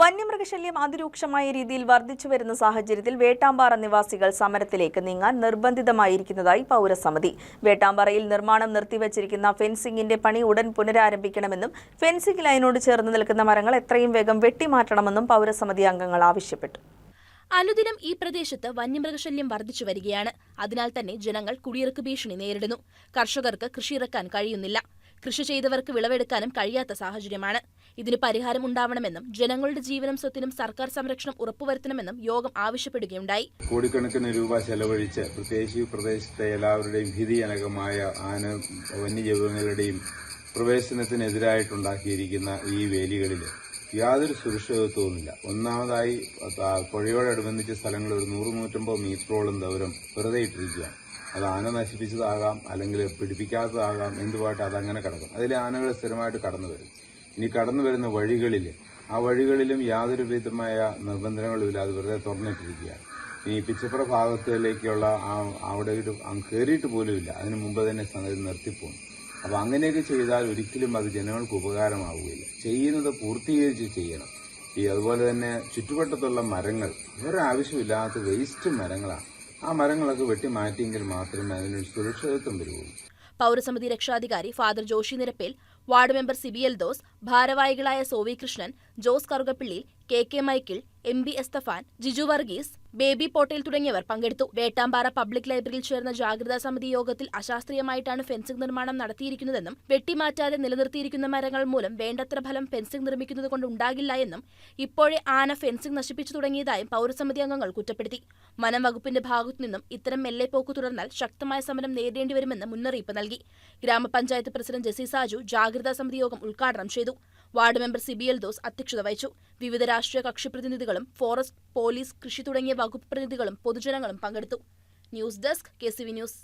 വന്യമൃഗശല്യം അതിരൂക്ഷമായ രീതിയിൽ വർദ്ധിച്ചു വരുന്ന സാഹചര്യത്തിൽ വേട്ടാമ്പാറ നിവാസികൾ സമരത്തിലേക്ക് നീങ്ങാൻ നിർബന്ധിതമായിരിക്കുന്നതായി പൗരസമിതി. വേട്ടാമ്പാറയിൽ നിർമ്മാണം നിർത്തിവച്ചിരിക്കുന്ന ഫെൻസിംഗിന്റെ പണി ഉടൻ പുനരാരംഭിക്കണമെന്നും ഫെൻസിംഗ് ലൈനോട് ചേർന്ന് നിൽക്കുന്ന മരങ്ങൾ എത്രയും വേഗം വെട്ടിമാറ്റണമെന്നും പൗരസമിതി അംഗങ്ങൾ ആവശ്യപ്പെട്ടു. അനുദിനം ഈ പ്രദേശത്ത് വന്യമൃഗശല്യം വർദ്ധിച്ചു വരികയാണ്. അതിനാൽ തന്നെ ജനങ്ങൾ കുടിയിറക്ക് ഭീഷണി നേരിടുന്നു. കർഷകർക്ക് കൃഷിയിറക്കാൻ കഴിയുന്നില്ല. കൃഷി ചെയ്തവർക്ക് വിളവെടുക്കാനും കഴിയാത്ത സാഹചര്യമാണ്. ഇതിന് പരിഹാരം ഉണ്ടാവണമെന്നും ജനങ്ങളുടെ ജീവനും സ്വത്തിനും സർക്കാർ സംരക്ഷണം ഉറപ്പുവരുത്തണമെന്നും യോഗം ആവശ്യപ്പെടുകയുണ്ടായി. കോടിക്കണക്കിന് രൂപ ചെലവഴിച്ച് പ്രത്യേകിച്ച് ഈ പ്രദേശത്തെ എല്ലാവരുടെയും ഭീതിജനകമായ ആന വന്യജീവികളുടെയും പ്രവേശനത്തിനെതിരായിട്ടുണ്ടാക്കിയിരിക്കുന്ന ഈ വേലികളിൽ യാതൊരു സുരക്ഷിതത്വവുമില്ല ഒന്നാമതായി പുഴയോടനുബന്ധിച്ച സ്ഥലങ്ങൾ ഒരു നൂറ് നൂറ്റമ്പത് മീറ്ററോളം ദൂരം വെറുതെ ഇട്ടിരിക്കുകയാണ്. അത് ആന നശിപ്പിച്ചതാകാം അല്ലെങ്കിൽ പിടിപ്പിക്കാത്തതാകാം എന്തുമായിട്ട് അതങ്ങനെ കിടക്കും. അതിൽ ആനകൾ സ്ഥിരമായിട്ട് കടന്നു വരും ഇനി കടന്നു വരുന്ന വഴികളിൽ ആ വഴികളിലും യാതൊരു വിധമായ നിർബന്ധനങ്ങളും അത് വെറുതെ തുറന്നിട്ടിരിക്കുകയാണ്. ഇനി പിച്ചപ്പുറ ഭാഗത്തിലേക്കുള്ള ആ അവിടെ ഒരു കയറിയിട്ട് പോലുമില്ല അതിനു മുമ്പ് തന്നെ സംഗതി നിർത്തിപ്പോകും. അപ്പം അങ്ങനെയൊക്കെ ചെയ്താൽ ഒരിക്കലും അത് ജനങ്ങൾക്ക് ഉപകാരമാവുകയില്ല. ചെയ്യുന്നത് പൂർത്തീകരിച്ച് ചെയ്യണം. ഈ അതുപോലെ തന്നെ ചുറ്റുവട്ടത്തുള്ള മരങ്ങൾ ഒരാവശ്യമില്ലാത്ത വേസ്റ്റ് മരങ്ങളാണ്. ആ മരങ്ങളൊക്കെ വെട്ടി മാറ്റിയെങ്കിൽ മാത്രമേ അതിനൊരു സുരക്ഷിതത്വം വരുള്ളൂ പൗരസമിതി രക്ഷാധികാരി father Joshy Nirappel ward member Sibil those ഭാരവാഹികളായ Sovi Krishnan Jose Karukappilly K K Michael M B Esthappan Jiju Varghese Baby Pottel തുടങ്ങിയവർ പങ്കെടുത്തു. വേട്ടാമ്പാറ പബ്ലിക് ലൈബ്രറിയിൽ ചേർന്ന ജാഗ്രതാ സമിതി യോഗത്തിൽ അശാസ്ത്രീയമായിട്ടാണ് ഫെൻസിംഗ് നിർമ്മാണം നടത്തിയിരിക്കുന്നതെന്നും വെട്ടിമാറ്റാതെ നിലനിർത്തിയിരിക്കുന്ന മരങ്ങൾ മൂലം വേണ്ടത്ര ഫലം ഫെൻസിംഗ് നിർമ്മിക്കുന്നത് കൊണ്ട് ഉണ്ടാകില്ല എന്നും ഇപ്പോഴേ ആന ഫെൻസിംഗ് നശിപ്പിച്ചു തുടങ്ങിയതായും പൗരസമിതി അംഗങ്ങൾ കുറ്റപ്പെടുത്തി. വനം വകുപ്പിന്റെ ഭാഗത്തുനിന്നും ഇത്തരം മെല്ലെപ്പോക്ക് തുടർന്നാൽ ശക്തമായ സമരം നേരിടേണ്ടി വരുമെന്ന് മുന്നറിയിപ്പ് നൽകി. ഗ്രാമപഞ്ചായത്ത് പ്രസിഡന്റ് ജെസി സാജു ജാഗ്രതാ സമിതി യോഗം ഉദ്ഘാടനം ചെയ്തു. വാർഡ് മെമ്പർ സിബിഎൽ ദോസ് അധ്യക്ഷത വഹിച്ചു. വിവിധ രാഷ്ട്രീയ കക്ഷി പ്രതിനിധികളും ഫോറസ്റ്റ് പോലീസ് കൃഷി തുടങ്ങിയ വകുപ്പ് പ്രതിനിധികളും പൊതുജനങ്ങളും പങ്കെടുത്തു. News desk K news.